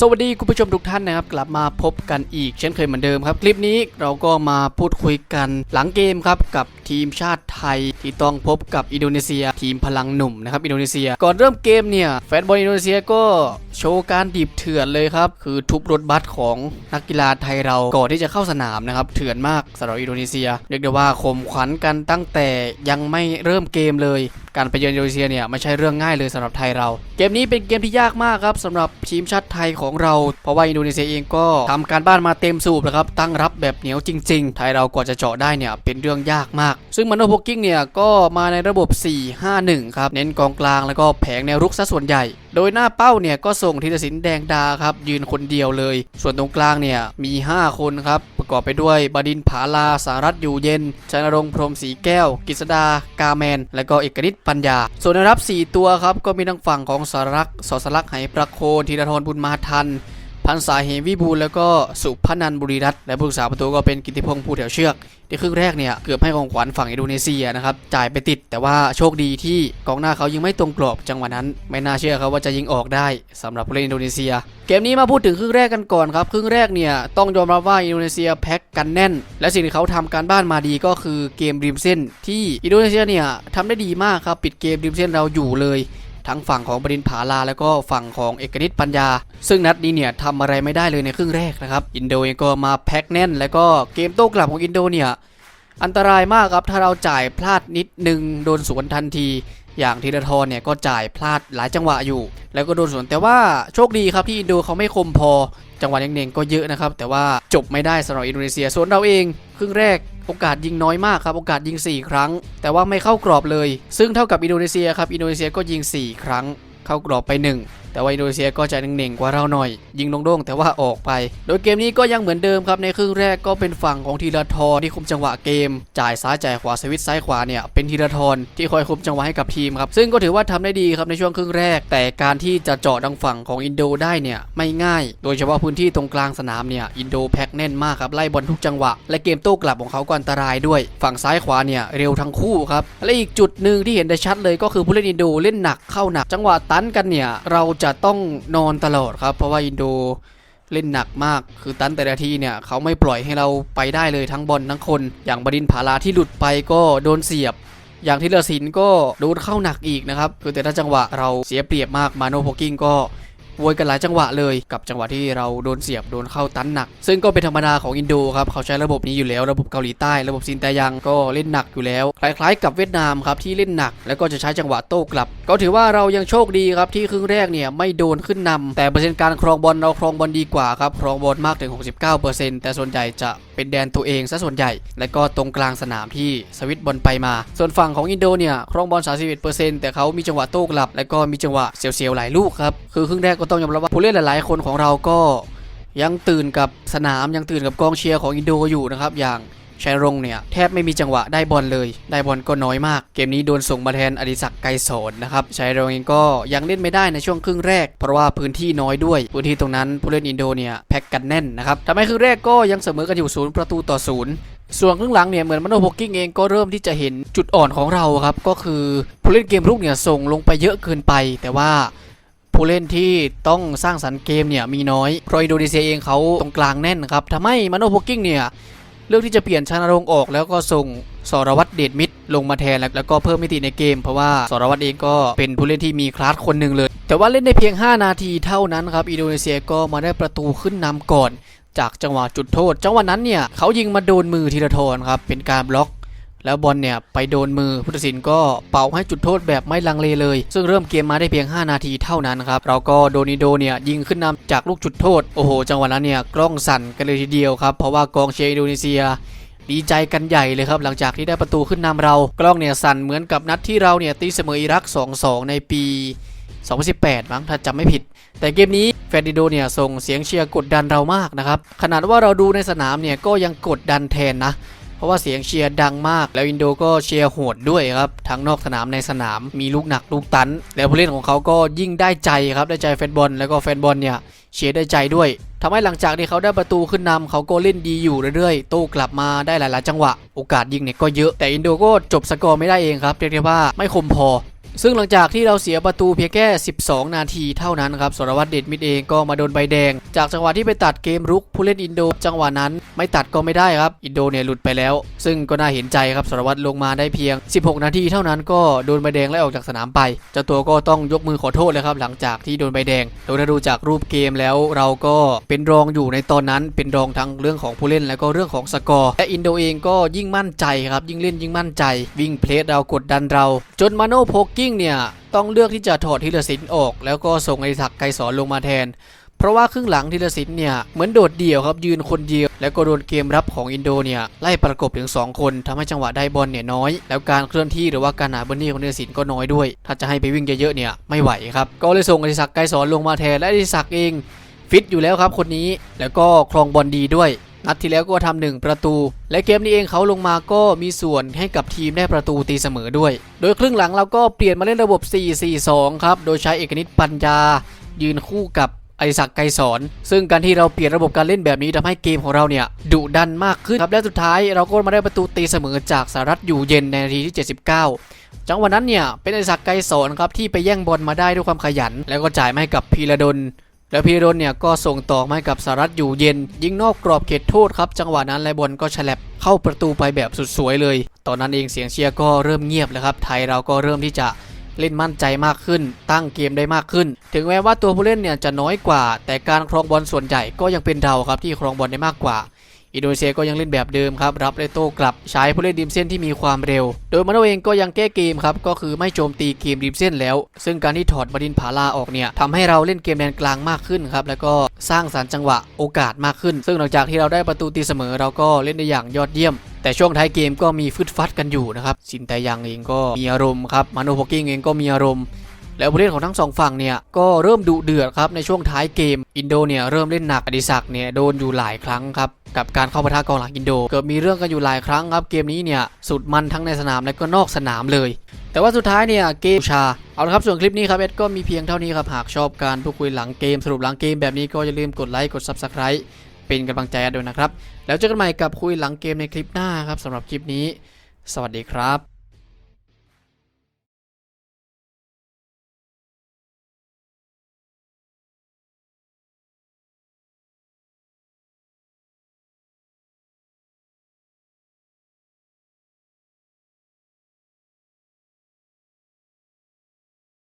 สวัสดีคุณผู้ชมทุกท่านนะครับกลับมาพบกันอีกเช่นเคยเหมือนเดิมครับ คลิปนี้เราก็มาพูดคุยกันหลังเกมครับกับทีมชาติไทยที่ต้องพบกับอินโดนีเซีย ทีมพลังหนุ่มนะครับอินโดนีเซีย ก่อนเริ่มเกมเนี่ยแฟนบอลอินโดนีเซียก็โชว์การดิบเถื่อนเลยครับ คือทุบรถบัสของนักกีฬาไทยเราก่อนที่จะเข้าสนามนะครับเถื่อนมากสำหรับอินโดนีเซีย เรียกได้ว่าข่มขวัญกันตั้งแต่ยังไม่เริ่มเกมเลย การไปเยือนอินโดนีเซียเนี่ยไม่ใช่เรื่องง่ายเลยสำหรับไทยเรา เกมนี้เป็นเกมที่ยากมากครับสำหรับทีมชาติไทยของเรา เพราะว่าอินโดนีเซียเองก็ทำการบ้านมาเต็มสูบนะครับตั้งรับแบบเหนียวจริง ๆ ไทยเรากว่าจะเจาะได้เนี่ยเป็นเรื่องยากมาก ซึ่งมันโนโพกิ้งเนี่ยก็มาในระบบ 4-5-1 ครับเน้นกองกลางแล้วก็แผงแนวรุกซะส่วนใหญ่ โดยหน้าเป้าเนี่ยก็ส่งธีรศิลป์แดงดาครับ ยืนคนเดียวเลย ส่วนตรงกลางเนี่ยมี 5 คนครับ ประกอบไปด้วยบดินผาลาสารัตอยู่เย็นชัยนรงพรมสีแก้วกฤษดากาแมน และก็เอกนิตปัญญา ส่วนนรับ 4 ตัวครับก็มีทางฝั่งของสารักษ์สอสลักษ์ไหประโคนธีรทรบุญมาทัน พันษาเหมวิบูลแล้วก็สุพนันบุรีรัตน์และผู้รักษาประตูก็เป็นกิติพงษ์ผู้แถวเชือกในครึ่งแรกเนี่ยเกือบให้ของขวัญฝั่งอินโดนีเซียนะครับจ่ายไปติด แต่ว่าโชคดีที่กองหน้าเขายิงไม่ตรงกรอบจังหวะนั้น ไม่น่าเชื่อครับว่าจะยิงออกได้สำหรับผู้เล่นอินโดนีเซีย เกมนี้มาพูดถึงครึ่งแรกกันก่อนครับครึ่งแรกเนี่ยต้องยอมรับว่าอินโดนีเซียแพ็กกันแน่น และสิ่งที่เขาทำการบ้านมาดีก็คือเกมริมเส้น ที่อินโดนีเซียเนี่ยทำได้ดีมากครับปิดเกมริมเส้นเราอยู่เลย ทั้งฝั่งของบดินผาลาแล้วก็ฝั่งของเอกนิตปัญญา ซึ่งนัดนี้เนี่ยทำอะไรไม่ได้เลยในครึ่งแรกนะครับ อินโดเองก็มาแพ็กแน่น แล้วก็เกมโต้กลับของอินโดเนี่ยอันตรายมากครับถ้าเราจ่ายพลาดนิดนึงโดนสวนทันที อย่างธีรทรเนี่ยก็จ่ายพลาดหลายจังหวะอยู่ แล้วก็โดนสวนแต่ว่าโชคดีครับที่อินโดเขาไม่คมพอ จังหวะเน่งๆก็เยอะนะครับ แต่ว่าจบไม่ได้สำหรับอินโดนีเซียส่วนเราเองครึ่งแรกโอกาสยิงน้อยมากครับโอกาสยิง 4 ครั้ง แต่ว่าไม่เข้ากรอบเลย ซึ่งเท่ากับอินโดนีเซียครับอินโดนีเซียก็ยิง 4 ครั้ง เข้ากรอบไป 1 แต่ว่าอินโดนีเซียก็จะเน่งๆกว่าเราหน่อย ยิงโด่งๆแต่ว่าออกไป โดยเกมนี้ก็ยังเหมือนเดิมครับในครึ่งแรกก็เป็นฝั่งของธีรทรที่คุมจังหวะเกม จ่ายซ้ายจ่ายขวาสวิตซ้ายขวาเนี่ยเป็นธีรทรที่คอยคุมจังหวะให้กับทีมครับซึ่งก็ถือว่าทำได้ดีครับในช่วงครึ่งแรก แต่การที่จะเจาะดังฝั่งของอินโดได้เนี่ยไม่ง่าย โดยเฉพาะพื้นที่ตรงกลางสนามเนี่ยอินโดแพ็กแน่นมากครับไล่บอลทุกจังหวะ และเกมโต้กลับของเขาก็อันตรายด้วย ฝั่งซ้ายขวาเนี่ยเร็วทั้งคู่ครับและอีกจุดหนึ่งที่เห็นได้ชัดเลยก็คือผู้เล่นอินโดเล่นหนักเข้าหนักจังหวะตันกันเนี่ยเราจะต้องนอนตลอดครับ เพราะว่าอินโดเล่นหนักมาก คือตันแต่ละทีเนี่ยเขาไม่ปล่อยให้เราไปได้เลยทั้งบอลทั้งคน อย่างบดินผาลาที่หลุดไปก็โดนเสียบ อย่างทีลสินก็โดนเข้าหนักอีกนะครับ คือแต่ละจังหวะเราเสียเปรียบมากมาโนโพกิ้งก็ โวยกันหลายจังหวะเลย กับจังหวะที่เราโดนเสียบโดนเข้าตันหนัก ซึ่งก็เป็นธรรมดาของอินโดครับเขาใช้ระบบนี้อยู่แล้วระบบเกาหลีใต้ ระบบซินแตยังก็เล่นหนักอยู่แล้ว คล้ายๆ กับเวียดนามครับที่เล่นหนัก แล้วก็จะใช้จังหวะโต้กลับ ก็ถือว่าเรายังโชคดีครับที่ครึ่งแรกเนี่ยไม่โดนขึ้นนำแต่เปอร์เซ็นต์การครองบอลเราครองบอลดีกว่าครับครองบอลมากถึง 69%แต่ส่วนใหญ่จะเป็นแดนตัวเองซะส่วนใหญ่ และก็ตรงกลางสนามที่สวิตบอลไปมา ส่วนฝั่งของอินโดเนี่ยครองบอล 31%แต่เขามีจังหวะโต้กลับ และก็มีจังหวะเสียวๆหลายลูกครับคือครึ่งแรกก็ต้องยอมรับว่าผู้เล่นหลาย ๆ คนของเราก็ยังตื่นกับสนามยังตื่นกับกองเชียร์ของอินโดอยู่นะครับอย่างชัยรงเนี่ยแทบไม่มีจังหวะได้บอลเลย ได้บอลก็น้อยมาก เกมนี้โดนส่งมาแทนอดิศักดิ์ไกรสอนนะครับชัยรงเองก็ยังเล่นไม่ได้ในช่วงครึ่งแรก เพราะว่าพื้นที่น้อยด้วย พื้นที่ตรงนั้นผู้เล่นอินโดเนี่ยแพ็กกันแน่นนะครับทำให้ครึ่งแรกก็ยังเสมอกันอยู่ศูนย์ประตูต่อศูนย์ส่วนครึ่งหลังเนี่ยเหมือนมโนโพกกิ้งเองก็เริ่มที่จะเห็นจุดอ่อนของเราครับก็คือผู้เล่นเกมรุกเนี่ยส่งลงไปเยอะเกินไป แต่ว่า ผู้เล่นที่ต้องสร้างสรรค์เกมเนี่ยมีน้อยเพราะอินโดนีเซียเองเขาตรงกลางแน่นครับทำให้มโนโพกิ้งเนี่ยเลือกที่จะเปลี่ยนชานรงออกแล้วก็ส่งสรวัตรเดชมิตรลงมาแทนแล้วก็เพิ่มมิติในเกม เพราะว่าสรวัตรเองก็เป็นผู้เล่นที่มีคลาสคนหนึ่งเลย แต่ว่าเล่นได้เพียง 5 นาทีเท่านั้นครับอินโดนีเซียก็มาได้ประตูขึ้นนำก่อน จากจังหวะจุดโทษ จังหวะนั้นเนี่ยเขายิงมาโดนมือธีรทรครับเป็นการบล็อก แล้วบอลเนี่ยไปโดนมือผู้ตัดสินก็เป่าให้จุดโทษแบบไม่ลังเลเลย ซึ่งเริ่มเกมมาได้เพียง 5 นาทีเท่านั้นครับเราก็โดนิโดเนี่ยยิงขึ้นนำจากลูกจุดโทษโอ้โห จังหวะนั้นเนี่ยกล้องสั่นกันเลยทีเดียวครับเพราะว่ากองเชียร์อินโดนีเซียดีใจกันใหญ่เลยครับ หลังจากที่ได้ประตูขึ้นนำเรา กล้องเนี่ยสั่นเหมือนกับนัดที่เราเนี่ยตีเสมออิรัก 2-2 ในปี 2018 มั้งถ้าจำไม่ผิด แต่เกมนี้แฟนดิโดเนี่ยส่งเสียงเชียร์กดดันเรามากนะครับขนาดว่าเราดูในสนามเนี่ยก็ยังกดดันแทนนะ เพราะว่าเสียงเชียร์ดังมาก แล้วอินโดก็เชียร์โหดด้วยครับ ทั้งนอกสนามในสนามมีลูกหนักลูกตัน แล้วผู้เล่นของเขาก็ยิ่งได้ใจครับได้ใจแฟนบอลแล้วก็แฟนบอลเนี่ยเชียร์ได้ใจด้วยทำให้หลังจากที่เขาได้ประตูขึ้นนำเขาก็เล่นดีอยู่เรื่อยๆโต้กลับมาได้หลายๆจังหวะ โอกาสยิงเนี่ยก็เยอะแต่อินโดก็จบสกอร์ไม่ได้เองครับเรียกได้ว่าไม่คมพอ ซึ่งหลังจากที่เราเสียประตูเพียงแค่ 12 นาทีเท่านั้นครับสรวัตรเดชมิดเองก็มาโดนใบแดง จากจังหวะที่ไปตัดเกมรุกผู้เล่นอินโด จังหวะนั้นไม่ตัดก็ไม่ได้ครับ อินโดเนี่ยหลุดไปแล้ว ซึ่งก็น่าเห็นใจครับสรวัตรลงมาได้เพียง 16 นาทีเท่านั้นก็โดนใบแดงไล่ออกจากสนามไปเจ้าตัวก็ต้องยกมือขอโทษเลยครับหลังจากที่โดนใบแดงโดยถ้าดูจากรูปเกมแล้วเราก็เป็นรองอยู่ในตอนนั้น เป็นรองทั้งเรื่องของผู้เล่นแล้วก็เรื่องของสกอร์และอินโดเองก็ยิ่งมั่นใจครับยิ่งเล่นยิ่งมั่นใจ วิ่งเพลสเรากดดันเรา จนมาโนโพกกิ้งเนี่ยต้องเลือกที่จะถอดธีรศิลป์ออก แล้วก็ส่งไอศักดิ์ไกรสอนลงมาแทน เพราะว่าครึ่งหลังธีรศิลป์เนี่ยเหมือนโดดเดี่ยวครับยืนคนเดียว แล้วก็โดนเกมรับของอินโดเนี่ยไล่ประกบถึง 2 คนทำให้จังหวะได้บอลเนี่ยน้อย แล้วการเคลื่อนที่หรือว่าการหาเบอร์นี่ของธีรศิลป์ก็น้อยด้วย ถ้าจะให้ไปวิ่งเยอะๆเนี่ยไม่ไหวครับก็เลยส่งอดิศักดิ์ไกรสอนลงมาแทนและอดิศักดิ์เองฟิตอยู่แล้วครับคนนี้แล้วก็ครองบอลดีด้วย นัดที่แล้วก็ทำหนึ่งประตู และเกมนี้เองเขาลงมาก็มีส่วนให้กับทีมได้ประตูตีเสมอด้วย โดยครึ่งหลังเราก็เปลี่ยนมาเล่นระบบ 4-4-2 ครับ โดยใช้เอกนิตปัญญา ยืนคู่กับไอศักดิ์ไกรสอน ซึ่งการที่เราเปลี่ยนระบบการเล่นแบบนี้ทำให้เกมของเราเนี่ยดุดันมากขึ้นครับและสุดท้ายเราก็มาได้ประตูตีเสมอจากสหรัฐอยู่เย็นในนาทีที่ 79 จังหวะนั้นเนี่ยเป็นไอศักดิ์ไกรสอนครับที่ไปแย่งบอลมาได้ด้วยความขยัน แล้วก็จ่ายมาให้กับพีระดล แล้วพีรนเนี่ยก็ส่งต่อมาให้กับสหรัฐอยู่เย็น ยิงนอกกรอบเขตโทษครับ จังหวะนั้นไลบอลก็ฉลับเข้าประตูไปแบบสุดสวยเลย ตอนนั้นเองเสียงเชียร์ก็เริ่มเงียบแล้วครับไทยเราก็เริ่มที่จะเล่นมั่นใจมากขึ้น ตั้งเกมได้มากขึ้น ถึงแม้ว่าตัวผู้เล่นเนี่ยจะน้อยกว่า แต่การครองบอลส่วนใหญ่ก็ยังเป็นเราครับที่ครองบอลได้มากกว่า อินโดนีเซียก็ยังเล่นแบบเดิมครับรับและโต้กลับใช้ผู้เล่นริมเส้นที่มีความเร็ว โดยมาโนเองก็ยังแก้เกมครับก็คือไม่โจมตีเกมริมเส้นแล้ว ซึ่งการที่ถอดบดินผาลาออกเนี่ยทำให้เราเล่นเกมแดนกลางมากขึ้นครับแล้วก็สร้างสรรค์จังหวะโอกาสมากขึ้น ซึ่งหลังจากที่เราได้ประตูตีเสมอเราก็เล่นได้อย่างยอดเยี่ยมแต่ช่วงท้ายเกมก็มีฟึดฟัดกันอยู่นะครับสินแต่ยังเองก็มีอารมณ์ครับมาโนโพกิ้งเองก็มีอารมณ์แล้วผู้เล่นของทั้งสองฝั่งเนี่ยก็เริ่มดุเดือดครับในช่วงท้ายเกมอินโดเนี่ยเริ่มเล่นหนักอดิศักเนี่ยโดนอยู่หลายครั้งครับ กับการเข้าปะทะกองหลังอินโด เกิดมีเรื่องกันอยู่หลายครั้งครับเกมนี้เนี่ยสุดมันทั้งในสนามและก็นอกสนามเลย แต่ว่าสุดท้ายเนี่ยเกมชาเอาละครับส่วนคลิปนี้ครับเอ็ดก็มีเพียงเท่านี้ครับหากชอบการพูดคุยหลังเกมสรุปหลังเกมแบบนี้ก็อย่าลืมกดไลค์กด Subscribe เป็นกำลังใจด้วยนะครับ แล้วเจอกันใหม่กับคุยหลังเกมในคลิปหน้าครับสำหรับคลิปนี้ สวัสดีครับ